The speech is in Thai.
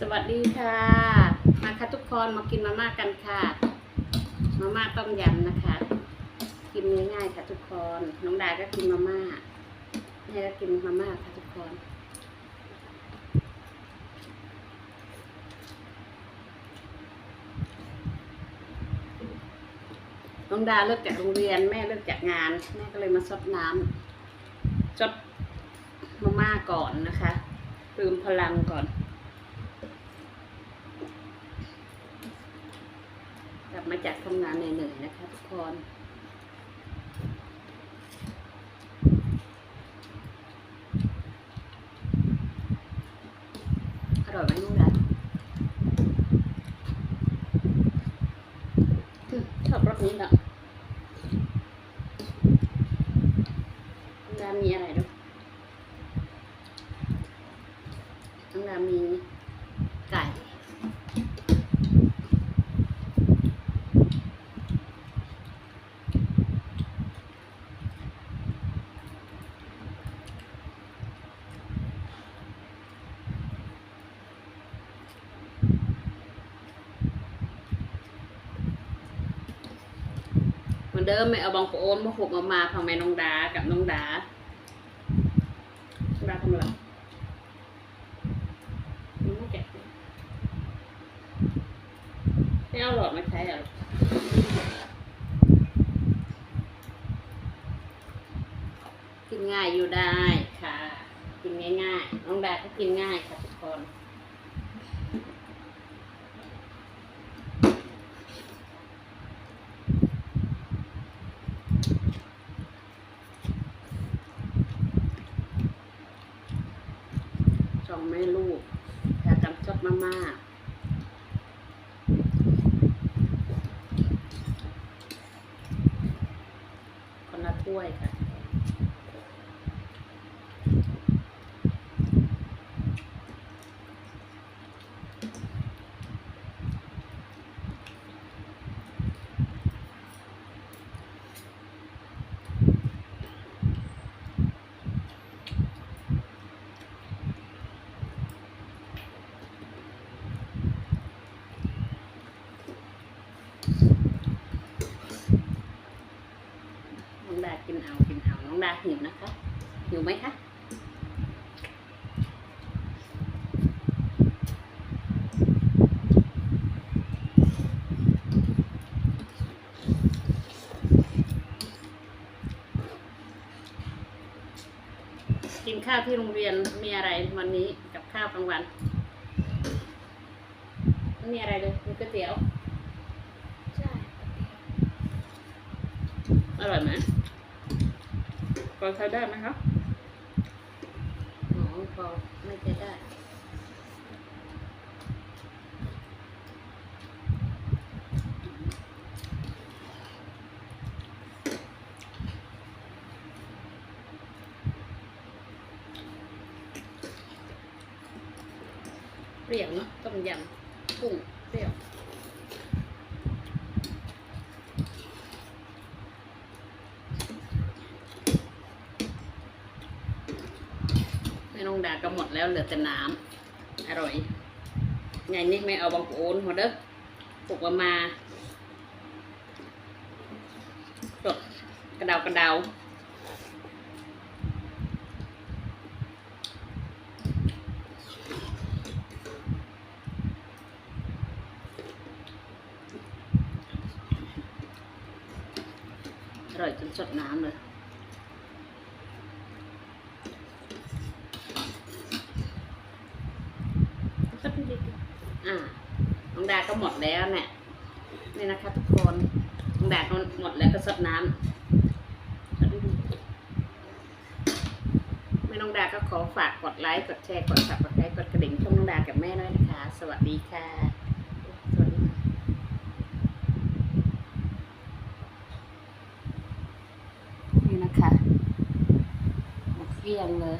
สวัสดีค่ะ มาค่ะทุกคนมากินมาม่ากันค่ะ มาม่าต้มยำนะคะ กินง่ายๆค่ะทุกคนน้องดาก็กินมาม่าแม่ก็กินมาม่าค่ะทุกคนน้องดาเลิกจากโรงเรียนแม่เลิกจากงานแม่ก็เลยมาซดน้ำซดมาม่าก่อนนะคะเติมพลังก่อน กลับ มาจากทำงานเหนื่อยๆนะคะทุกคนอร่อยไหมน้องดาอืมชอบรสนี้แหละน้องดามีอะไรด้วยน้องดามีไก่ เดิมไม่เอาบองโปโอนมาหกมามาพังแม่น้องดากับน้องดาดาทำอะไรน้องแกะไม่เอาหลอดมาใช้เหรอกินง่ายอยู่ได้ค่ะ กินง่ายๆน้องดาก็กินง่ายค่ะทุกคน สองแม่ลูกอยากทำซด มาม่าคนละถ้วยค่ะ น้องดากินเอากินเอาน้องดา หิวนะคะ หิวไหมคะกินข้าวที่โรงเรียนมีอะไรวันนี้กับข้าวกลางวันไม่มีอะไรเลยมีก๋วยเตี๋ยว ใช่ อร่อยไหม พอใช้ได้ไหมครับอ๋อพอไม่ใช้ได้ เปรี้ยวเนอะต้มยำกุ้งเปรี้ยว แม่น้อง ดาก็หมดแล้วเหลือแต่น้ำอร่อยไงนี่ไม่เอาบางโอนหัวเด้อปลุกมามาสดกระเดากระเดาอร่อยจนสดน้ำเลย สักนิดเดียวอ่า น้อ งดาก็หมดแล้วเนี่ยนี่นะคะ ทุกคนน้องดาก็หมดแล้วก็สดน้ำสักนิดเดียวแม่น้องดาก็ขอฝากกดไลค์กดแชร์กดสับกดไลค์กดกระดิ่งช่องน้องดากับแม่ด้วยนะคะ สวัสดีค่ะนี่นะคะหมดเกลี้ยงเลย